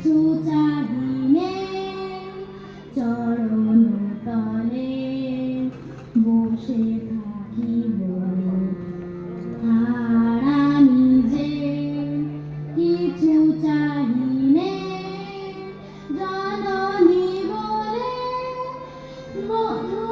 সুচারিণে চরণ তলে বসে থাকিব হারা নিজে কিছু চাহিনে জননী বলে মধু